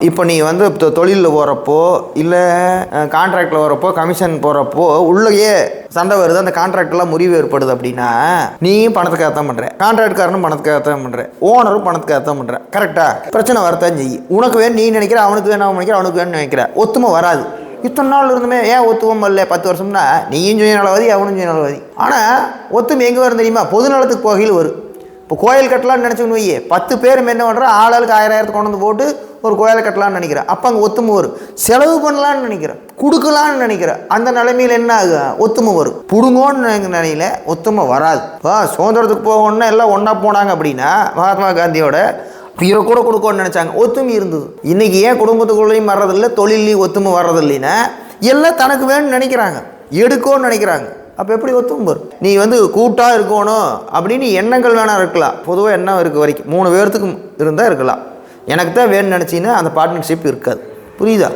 இப்போ நீ வந்து தொழிலில் போகிறப்போ இல்லை கான்ட்ராக்டில் போகிறப்போ கமிஷன் போகிறப்போ உள்ளேயே சண்டை வருது. அந்த கான்ட்ராக்ட்லாம் முறிவு ஏற்படுது அப்படின்னா நீயும் பணத்துக்காக தான் பண்ணுற கான்ட்ராக்ட்காரனும் பணத்துக்காக தான் பண்ணுற ஓனரும் பணத்துக்காக தான் பண்ணுற கரெக்டாக பிரச்சனை வரத்தான் செய்யும். உனக்கு வேணும் நீ நினைக்கிற அவனுக்கு வேணும் அவன் நினைக்கிற அவனுக்கு வேணும்னு நினைக்கிற. ஒத்துமை வராது. இத்தனை நாள் இருந்துமே ஏன் ஒத்துவம் வரல? பத்து வருஷம்னா நீயும் சுயநலவாதி அவனும் சுயநலவாதி ஆனால் ஒத்துமை எங்கே வரும் தெரியுமா? பொது நலத்துக்கு போகையில் வரும். இப்போ கோயில் கட்டலாம்னு நினச்சோன்னு வையே பத்து பேர் என்ன பண்ணுறா ஆளாளுக்கு ஆயிரம் ஆயிரத்து கொண்டு வந்து போட்டு ஒரு கோயிலை கட்டலாம்னு நினைக்கிறேன். அப்போ அங்கே ஒத்துமை வரும். செலவு பண்ணலான்னு நினைக்கிறேன். கொடுக்கலான்னு நினைக்கிறேன். அந்த நிலைமையில் என்ன ஆகும் ஒத்துமை வரும். பிடுங்கோன்னு நினைல ஒத்துமை வராது. இப்போ சுதந்திரத்துக்கு போகணும்னா எல்லாம் ஒன்றா போனாங்க அப்படின்னா மகாத்மா காந்தியோட உயிரை கூட கொடுக்கணும்னு நினச்சாங்க. ஒத்துமை இருந்தது. இன்றைக்கி ஏன் குடும்பத்துக்குள்ளேயும் வர்றதில்லை? தொழிலையும் ஒத்துமை வர்றதில்லைன்னா எல்லாம் தனக்கு வேணும்னு நினைக்கிறாங்க. எடுக்கோன்னு நினைக்கிறாங்க. அப்போ எப்படி ஒத்துமை வரும்? நீ வந்து கூட்டாக இருக்கணும் அப்படின்னு எண்ணங்கள் வேணால் இருக்கலாம். பொதுவாக எண்ணம் இருக்க வரைக்கும். மூணு பேர்த்துக்கும் இருந்தால் இருக்கலாம். எனக்கு தான் வேணும்னு நினச்சிங்கன்னா அந்த பார்ட்னர்ஷிப் இருக்காது. புரியுதா?